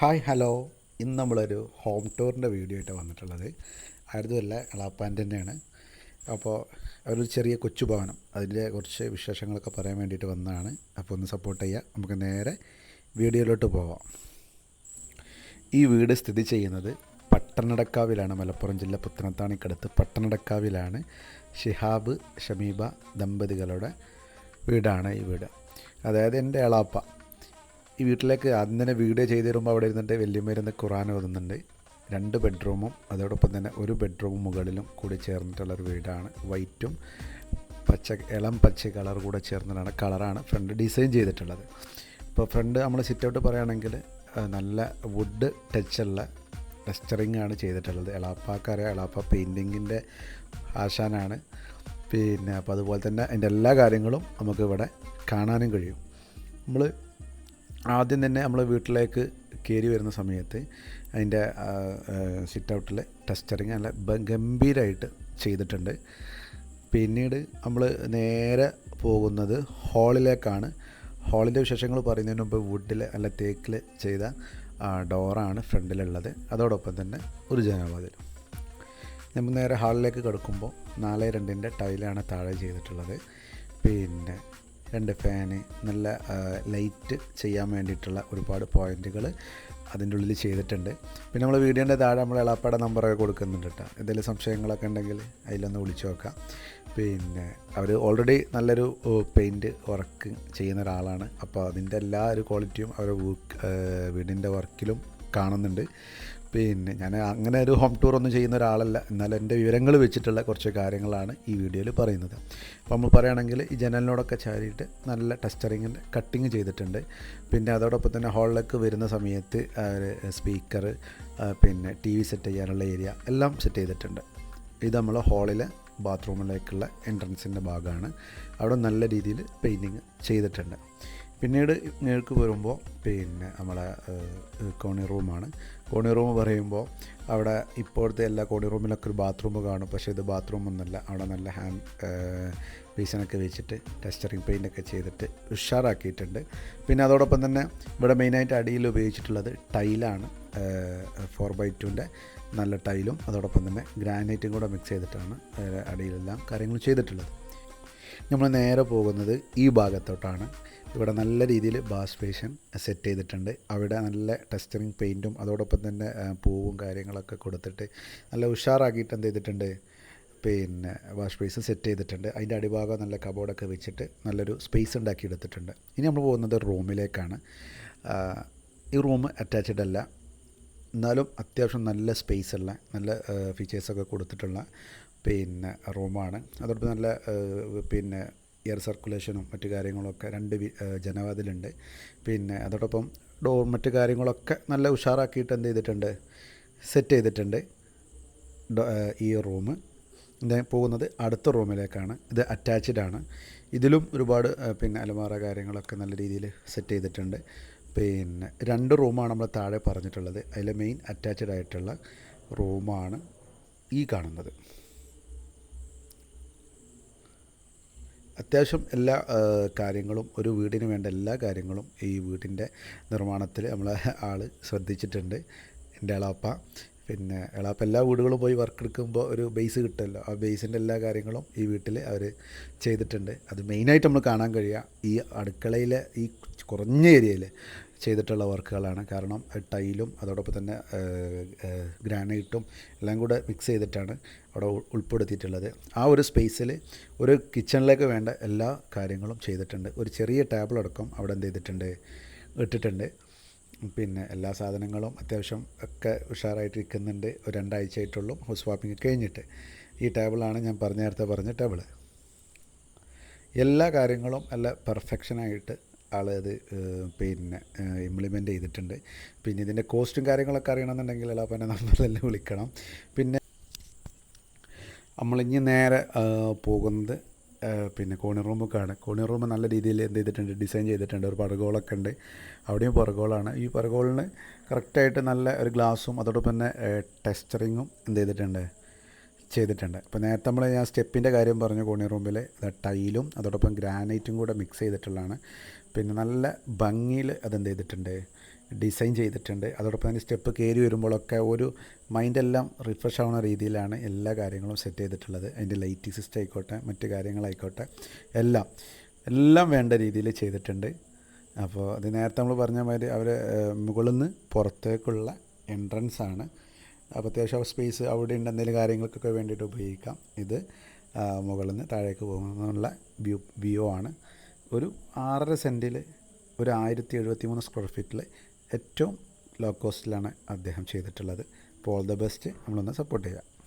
Hi hello. ഇന്ന് നമ്മളൊരു home ടൂറിന്റെ video ആയിട്ട് വന്നിട്ടുള്ളത്. ആയിരുന്നുമല്ല എളാപ്പാന്റെ തന്നെയാണ്. അപ്പോൾ ഒരു ചെറിയ കൊച്ചു ഭവനം. അതിന്റെ കുറച്ച് വിശേഷങ്ങളൊക്കെ പറയാൻ വേണ്ടിയിട്ട് വന്നതാണ്. അപ്പോൾ ഒന്ന് സപ്പോർട്ട് ചെയ്യുക നമുക്ക് നേരെ വീഡിയോയിലോട്ട് പോവാം. ഈ വീട് സ്ഥിതി ചെയ്യുന്നത് പട്ടണടക്കാവിലാണ്. മലപ്പുറം ജില്ല പുത്തനത്താണിക്കടുത്ത് പട്ടണടക്കാവിലാണ്. ഷിഹാബ് ഷമീബ ദമ്പതികളുടെ വീടാണ് ഈ വീട്. അതായത് എന്റെ എളാപ്പ. ഈ വീട്ടിലേക്ക് ആദ്യം തന്നെ വീഡിയോ ചെയ്ത് തരുമ്പോൾ അവിടെ ഇരുന്നിട്ട് വല്യമ്മയിരുന്ന് ഖുറാൻ ഓതുന്നുണ്ട്. രണ്ട് ബെഡ്റൂമും അതോടൊപ്പം തന്നെ ഒരു ബെഡ്റൂമും മുകളിലും കൂടി ചേർന്നിട്ടുള്ളൊരു വീടാണ്. വൈറ്റും പച്ച ഇളം പച്ച കളർ കൂടെ ചേർന്നിട്ടാണ് കളറാണ് ഫ്രണ്ട് ഡിസൈൻ ചെയ്തിട്ടുള്ളത്. ഇപ്പോൾ ഫ്രണ്ട് നമ്മൾ സിറ്റ് ഔട്ട് പറയുകയാണെങ്കിൽ നല്ല വുഡ് ടച്ചുള്ള ടെസ്റ്ററിങ് ആണ് ചെയ്തിട്ടുള്ളത്. എളാപ്പാക്കറിയാം എളാപ്പ പെയിന്റിങ്ങിന്റെ ആശാനാണ്. പിന്നെ അപ്പോൾ അതുപോലെ തന്നെ അതിന്റെ എല്ലാ കാര്യങ്ങളും നമുക്കിവിടെ കാണാനും കഴിയും. നമ്മൾ ആദ്യം തന്നെ നമ്മൾ വീട്ടിലേക്ക് കയറി വരുന്ന സമയത്ത് അതിന്റെ സിറ്റ് ഔട്ടിൽ ടെസ്റ്ററിങ് നല്ല ഗംഭീരമായിട്ട് ചെയ്തിട്ടുണ്ട്. പിന്നീട് നമ്മൾ നേരെ പോകുന്നത് ഹാളിലേക്കാണ്. ഹാളിന്റെ വിശേഷങ്ങൾ പറയുന്നതിന് മുമ്പ് വുഡിൽ അല്ല തേക്കിൽ ചെയ്ത ഡോറാണ് ഫ്രണ്ടിലുള്ളത്. അതോടൊപ്പം തന്നെ ഒരു ജനവാതിൽ. നമ്മൾ നേരെ ഹാളിലേക്ക് കിടക്കുമ്പോൾ നാല് രണ്ടിന്റെ ടൈലാണ് താഴെ ചെയ്തിട്ടുള്ളത്. പിന്നെ രണ്ട് ഫാന് നല്ല ലൈറ്റ് ചെയ്യാൻ വേണ്ടിയിട്ടുള്ള ഒരുപാട് പോയിന്റുകൾ അതിന്റെ ഉള്ളിൽ ചെയ്തിട്ടുണ്ട്. പിന്നെ നമ്മൾ വീഡിയോന്റെ താഴെ നമ്മൾ എളാപ്പയുടെ നമ്പറൊക്കെ കൊടുക്കുന്നുണ്ട് കേട്ടോ. എന്തെങ്കിലും സംശയങ്ങളൊക്കെ ഉണ്ടെങ്കിൽ അതിലൊന്ന് വിളിച്ചു നോക്കാം. പിന്നെ അവർ ഓൾറെഡി നല്ലൊരു പെയിന്റ് വർക്ക് ചെയ്യുന്ന ഒരാളാണ്. അപ്പോൾ അതിന്റെ എല്ലാ ഒരു ക്വാളിറ്റിയും അവരുടെ വീടിന്റെ വർക്കിലും കാണുന്നുണ്ട്. പിന്നെ ഞാൻ അങ്ങനെ ഒരു ഹോം ടൂർ ഒന്നും ചെയ്യുന്ന ഒരാളല്ല. എന്നാൽ എന്റെ വിവരങ്ങൾ വെച്ചിട്ടുള്ള കുറച്ച് കാര്യങ്ങളാണ് ഈ വീഡിയോയിൽ പറയുന്നത്. അപ്പോൾ നമ്മൾ പറയുകയാണെങ്കിൽ ഈ ജനലിനോടൊക്കെ ചാരിയിട്ട് നല്ല ടെസ്റ്ററിങ്ങിന്റെ കട്ടിങ് ചെയ്തിട്ടുണ്ട്. പിന്നെ അതോടൊപ്പം തന്നെ ഹാളിലേക്ക് വരുന്ന സമയത്ത് സ്പീക്കർ പിന്നെ ടി വി സെറ്റ് ചെയ്യാനുള്ള ഏരിയ എല്ലാം സെറ്റ് ചെയ്തിട്ടുണ്ട്. ഇത് നമ്മൾ ഹാളിലെ ബാത്റൂമിലേക്കുള്ള എൻട്രൻസിന്റെ ഭാഗമാണ്. അവിടെ നല്ല രീതിയിൽ പെയിന്റിങ് ചെയ്തിട്ടുണ്ട്. പിന്നീട് നേർക്ക് വരുമ്പോൾ പിന്നെ നമ്മളെ കോണി റൂമാണ് കോണി റൂം പറയുമ്പോൾ അവിടെ ഇപ്പോഴത്തെ എല്ലാ കോണി റൂമിലൊക്കെ ഒരു ബാത്റൂം കാണും. പക്ഷേ ഇത് ബാത്റൂം ഒന്നുമല്ല. അവിടെ നല്ല ഹാൻഡ് പീസിനൊക്കെ വെച്ചിട്ട് ടെസ്റ്ററിങ് പെയിന്റൊക്കെ ചെയ്തിട്ട് ഉഷാറാക്കിയിട്ടുണ്ട്. പിന്നെ അതോടൊപ്പം തന്നെ ഇവിടെ മെയിനായിട്ട് അടിയിൽ ഉപയോഗിച്ചിട്ടുള്ളത് ടൈലാണ് ഫോർ ബൈ ടുവിന്റെ നല്ല ടൈലും അതോടൊപ്പം തന്നെ ഗ്രാനൈറ്റും കൂടെ മിക്സ് ചെയ്തിട്ടാണ് അടിയിലെല്ലാം കാര്യങ്ങൾ ചെയ്തിട്ടുള്ളത്. നമ്മൾ നേരെ പോകുന്നത് ഈ ഭാഗത്തോട്ടാണ്. ഇവിടെ നല്ല രീതിയിൽ ബാസ് പേഷൻ സെറ്റ് ചെയ്തിട്ടുണ്ട്. അവിടെ നല്ല ടെസ്റ്ററിങ് പെയിന്റും അതോടൊപ്പം തന്നെ പൂവും കാര്യങ്ങളൊക്കെ കൊടുത്തിട്ട് നല്ല ഉഷാറാക്കിയിട്ട് എന്ത് ചെയ്തിട്ടുണ്ട്? പിന്നെ വാഷ് സ്പേസ് സെറ്റ് ചെയ്തിട്ടുണ്ട്. അതിന്റെ അടിഭാഗം നല്ല കബോർഡൊക്കെ വെച്ചിട്ട് നല്ലൊരു സ്പേസ് ഉണ്ടാക്കി എടുത്തിട്ടുണ്ട്. ഇനി നമ്മൾ പോകുന്നത് റൂമിലേക്കാണ്. ഈ റൂം അറ്റാച്ച്ഡ് അല്ല. എന്നാലും അത്യാവശ്യം നല്ല സ്പേസ് ഉള്ള നല്ല ഫീച്ചേഴ്സൊക്കെ കൊടുത്തിട്ടുള്ള പിന്നെ റൂമാണ്. അതോടൊപ്പം നല്ല പിന്നെ എയർ സർക്കുലേഷനും മറ്റു കാര്യങ്ങളൊക്കെ രണ്ട് ജനവാതിലുണ്ട്. പിന്നെ അതോടൊപ്പം ഡോർ മറ്റു കാര്യങ്ങളൊക്കെ നല്ല ഉഷാറാക്കിയിട്ട് എന്ത് ചെയ്തിട്ടുണ്ട്? സെറ്റ് ചെയ്തിട്ടുണ്ട്. ഈ റൂം പോകുന്നത് അടുത്ത റൂമിലേക്കാണ് ഇത് അറ്റാച്ച്ഡ് ആണ്. ഇതിലും ഒരുപാട് പിന്നെ അലമാറ കാര്യങ്ങളൊക്കെ നല്ല രീതിയിൽ സെറ്റ് ചെയ്തിട്ടുണ്ട്. പിന്നെ രണ്ട് റൂമാണ് നമ്മൾ താഴെ പറഞ്ഞിട്ടുള്ളത്. അതിൽ മെയിൻ അറ്റാച്ച്ഡ് ആയിട്ടുള്ള റൂമാണ് ഈ കാണുന്നത്. അത്യാവശ്യം എല്ലാ കാര്യങ്ങളും ഒരു വീടിന് വേണ്ട എല്ലാ കാര്യങ്ങളും ഈ വീടിന്റെ നിർമ്മാണത്തിൽ നമ്മളെ ആൾ ശ്രദ്ധിച്ചിട്ടുണ്ട്. എന്റെ എളാപ്പ പിന്നെ എളാപ്പ എല്ലാ വീടുകളും പോയി വർക്ക് എടുക്കുമ്പോൾ ഒരു ബേസ് കിട്ടുമല്ലോ. ആ ബേസിന്റെ എല്ലാ കാര്യങ്ങളും ഈ വീട്ടിൽ അവർ ചെയ്തിട്ടുണ്ട്. അത് മെയിനായിട്ട് നമ്മൾ കാണാൻ കഴിയുക. ഈ അടുക്കളയിലെ ഈ കുറഞ്ഞ ഏരിയയിൽ ചെയ്തിട്ടുള്ള വർക്കുകളാണ്. കാരണം ടൈലും അതോടൊപ്പം തന്നെ ഗ്രാനൈറ്റും എല്ലാം കൂടെ മിക്സ് ചെയ്തിട്ടാണ് അവിടെ ഉൾ- ഉൾപ്പെടുത്തിയിട്ടുള്ളത്. ആ ഒരു സ്പേസിൽ ഒരു കിച്ചണിലേക്ക് വേണ്ട എല്ലാ കാര്യങ്ങളും ചെയ്തിട്ടുണ്ട്. ഒരു ചെറിയ ടേബിൾ അടക്കം അവിടെ എന്ത് ചെയ്തിട്ടുണ്ട്? ഇട്ടിട്ടുണ്ട്. പിന്നെ എല്ലാ സാധനങ്ങളും അത്യാവശ്യം ഒക്കെ ഉഷാറായിട്ട് ഇരിക്കുന്നുണ്ട് ഒരു രണ്ടാഴ്ച ആയിട്ടുള്ളൂ ഹൗസ് വാപ്പിംഗ് കഴിഞ്ഞിട്ട്. ഈ ടേബിളാണ് ഞാൻ പറഞ്ഞ നേരത്തെ പറഞ്ഞ ടേബിൾ. എല്ലാ കാര്യങ്ങളും നല്ല പെർഫെക്ഷനായിട്ട് ആൾ അത് പിന്നെ ഇംപ്ലിമെന്റ് ചെയ്തിട്ടുണ്ട്. പിന്നെ ഇതിന്റെ കോസ്റ്റും കാര്യങ്ങളൊക്കെ അറിയണമെന്നുണ്ടെങ്കിൽ എളാപ്പന്റെ നമ്പറിൽ വിളിക്കണം. പിന്നെ നമ്മളിഞ്ഞ് നേരെ പോകുന്നത് പിന്നെ കോണി റൂമൊക്കെയാണ് കോണി റൂം നല്ല രീതിയിൽ എന്ത് ചെയ്തിട്ടുണ്ട് ഡിസൈൻ ചെയ്തിട്ടുണ്ട്. ഒരു പറുകോളൊക്കെ ഉണ്ട്. അവിടെയും പറുകോളാണ് ഈ പറുകോളിന് കറക്റ്റായിട്ട് നല്ല ഒരു ഗ്ലാസും അതോടൊപ്പം തന്നെ ടെസ്റ്ററിങ്ങും എന്ത് ചെയ്തിട്ടുണ്ട്? ചെയ്തിട്ടുണ്ട്. അപ്പോൾ നേരത്തെ നമ്മൾ ഞാൻ സ്റ്റെപ്പിന്റെ കാര്യം പറഞ്ഞു കോണി റൂമിൽ ടൈലും അതോടൊപ്പം ഗ്രാനൈറ്റും കൂടെ മിക്സ് ചെയ്തിട്ടുള്ളതാണ്. പിന്നെ നല്ല ഭംഗിയിൽ അതെന്ത് ചെയ്തിട്ടുണ്ട്? ഡിസൈൻ ചെയ്തിട്ടുണ്ട്. അതോടൊപ്പം തന്നെ സ്റ്റെപ്പ് കയറി വരുമ്പോഴൊക്കെ ഒരു മൈൻഡെല്ലാം റിഫ്രഷ് ആവുന്ന രീതിയിലാണ് എല്ലാ കാര്യങ്ങളും സെറ്റ് ചെയ്തിട്ടുള്ളത്. അതിന്റെ ലൈറ്റിംഗ് സിസ്റ്റം ആയിക്കോട്ടെ മറ്റ് കാര്യങ്ങളായിക്കോട്ടെ എല്ലാം. എല്ലാം വേണ്ട രീതിയിൽ ചെയ്തിട്ടുണ്ട്. അപ്പോൾ അത് നേരത്തെ നമ്മൾ പറഞ്ഞ മാതിരി അവർ മുകളിൽ നിന്ന് പുറത്തേക്കുള്ള എൻട്രൻസ് ആണ്. അപ്പോൾ അത്യാവശ്യം സ്പേസ് അവിടെ ഉണ്ട് എന്തെങ്കിലും കാര്യങ്ങൾക്കൊക്കെ വേണ്ടിയിട്ട് ഉപയോഗിക്കാം. ഇത് മുകളിൽ നിന്ന് താഴേക്ക് പോകുന്നുള്ള വ്യൂ വ്യൂ ആണ്. ഒരു ആറര സെന്റിൽ ഒരു ആയിരത്തി എഴുപത്തി മൂന്ന് സ്ക്വയർ ഫീറ്റിൽ ഏറ്റവും ലോ കോസ്റ്റിലാണ് അദ്ദേഹം ചെയ്തിട്ടുള്ളത്. അപ്പോൾ ഓൾ ദ ബെസ്റ്റ് നമ്മളൊന്ന് സപ്പോർട്ട് ചെയ്യുക.